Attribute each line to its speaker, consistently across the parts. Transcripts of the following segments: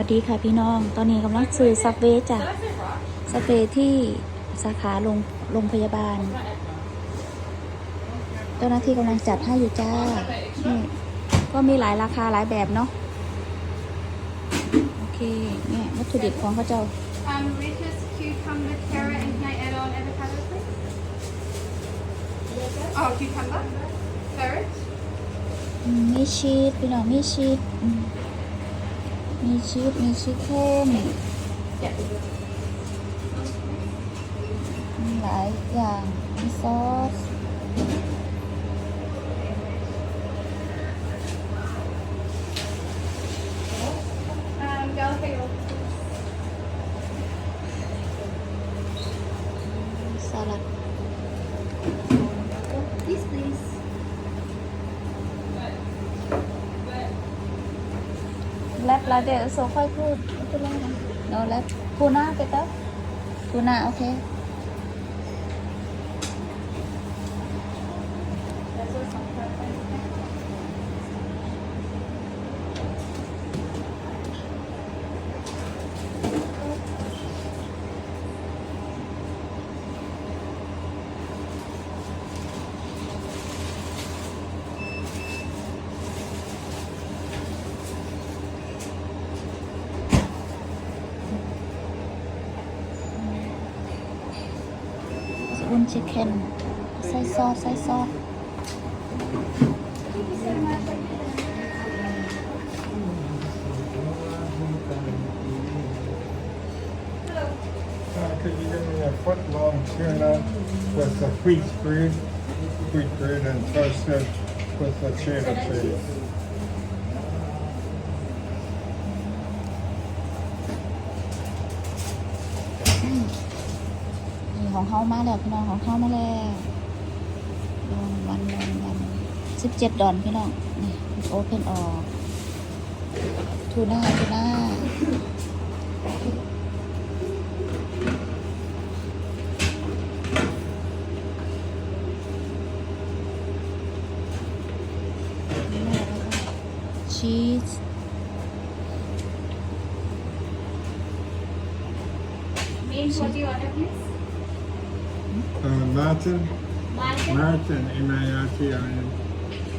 Speaker 1: วัสดีค่ะพี่น้อง ตอนนี้กำลังซื้อซับเวย์จ้ะซับเวย์ที่สาขาโรงโรงพยาบาล เจ้าหน้าที่กำลังจัดให้อยู่จ้า นี่ ก็มีหลายราคาหลายแบบเนาะ โอเค เนี่ยวัตถุดิบของเขาเจ้า
Speaker 2: Um, lettuce, cucumber, carrot, and can I add on avocado, please? Oh, cucumber, carrot.
Speaker 1: อืมมีชีสพี่น้องมีชีสอื มีชีส มีชีสเข้มหลายอย่าง มีซอส แรปลาเดลโซค่อ chicken. Soy sauce, soy sauce.
Speaker 3: Uh, could give me a foot long tuna with the wheat bread, wheat bread and toasted with the cheddar cheese?
Speaker 1: ของเขามาแล้วพี่น้องของเขามาแล้วลงวันลงวันสิบเจ็ดดอนพี่น้องนี่โอเพนออกทูน่าทูน่าชีส
Speaker 2: Means what do you order, please?
Speaker 3: Uh, Martin,
Speaker 2: Martin.
Speaker 3: Martin, M-A-R-T-I-N.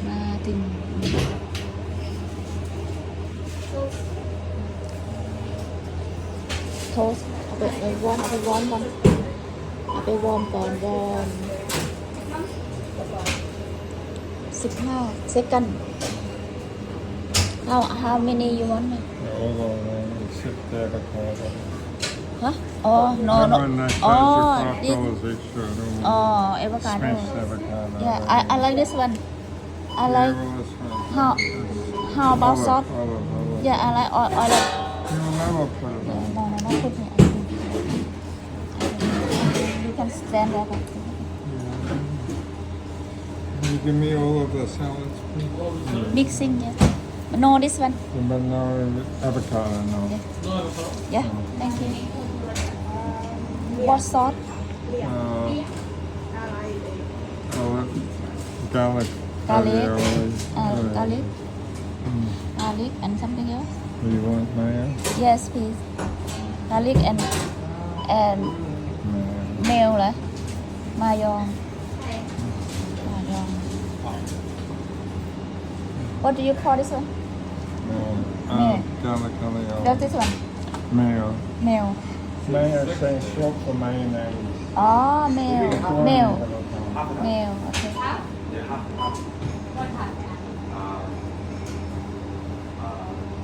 Speaker 1: มาตินโทสต์เอาไปเอาวอร์มเอาไปวอร์มก่อนเอาไปวอร์มก่อนวอร์มสิบห้าเซกัน how how many you want
Speaker 3: The oval one, except the avocado.
Speaker 1: ฮะอ๋อ no
Speaker 3: That
Speaker 1: no
Speaker 3: one, that
Speaker 1: อ๋อ
Speaker 3: charge you
Speaker 1: Huh? Oh, no, no. Oh, this, oh,
Speaker 3: avocado. Avocado.
Speaker 1: Yeah, I, I like this one. I like how how about sauce? Yeah, I like
Speaker 3: oil. oil. Yeah,
Speaker 1: no, no, no, put me. You can stand up.
Speaker 3: Can you give me all of the salads, please?
Speaker 1: Mixing, yeah. No, this one.
Speaker 3: But no avocado, no.
Speaker 1: Yeah, yeah thank you. What sort?
Speaker 3: Uh, uh, garlic.
Speaker 1: Garlic. Uh, garlic.
Speaker 3: Mm.
Speaker 1: Garlic and something else.
Speaker 3: Do you want mayo?
Speaker 1: Yes, please. Garlic and and
Speaker 3: mayo,
Speaker 1: right? Mayo. Mayo. What do you call this one? Uh,
Speaker 3: uh, garlic,
Speaker 1: garlic.
Speaker 3: Just
Speaker 1: this one.
Speaker 3: Mayo.
Speaker 1: Mayo.
Speaker 3: Mayo stands short for mayonnaise.
Speaker 1: อ๋อ mayo. Mayo.
Speaker 3: Avocado.
Speaker 1: Mayo. Okay.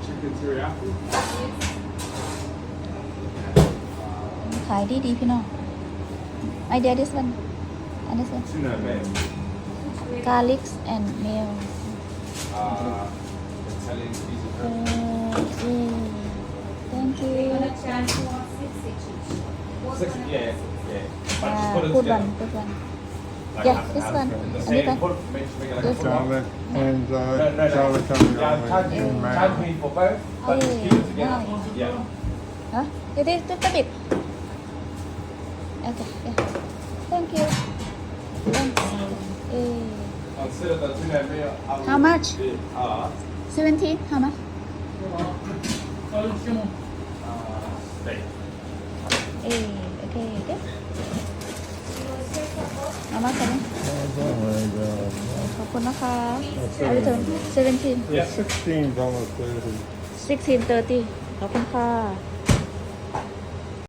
Speaker 4: Chicken teriyaki.
Speaker 1: ขายดีดีๆพี่น้อง I did this one and this one
Speaker 4: Tuna bed.
Speaker 1: garlic and mayo
Speaker 4: Uh, Italian pizza.
Speaker 1: เออเออ thank you
Speaker 4: Six, yeah, yeah. But
Speaker 1: good.
Speaker 4: Like
Speaker 1: Yeah, this one.
Speaker 4: The same,
Speaker 1: one.
Speaker 4: one.
Speaker 3: And uh,
Speaker 4: No, no, no.
Speaker 3: Charlie
Speaker 4: coming
Speaker 3: Yeah,
Speaker 4: on me for both,
Speaker 1: oh,
Speaker 4: Yeah.
Speaker 1: Huh? It is bit. Okay, yeah. Thank you. Thanks. How much? 17, how much? uh, steak. এই
Speaker 3: এটা এটা আমার কেমন
Speaker 1: কখন খা আরে তো seventeen sixteen thirty কখন খা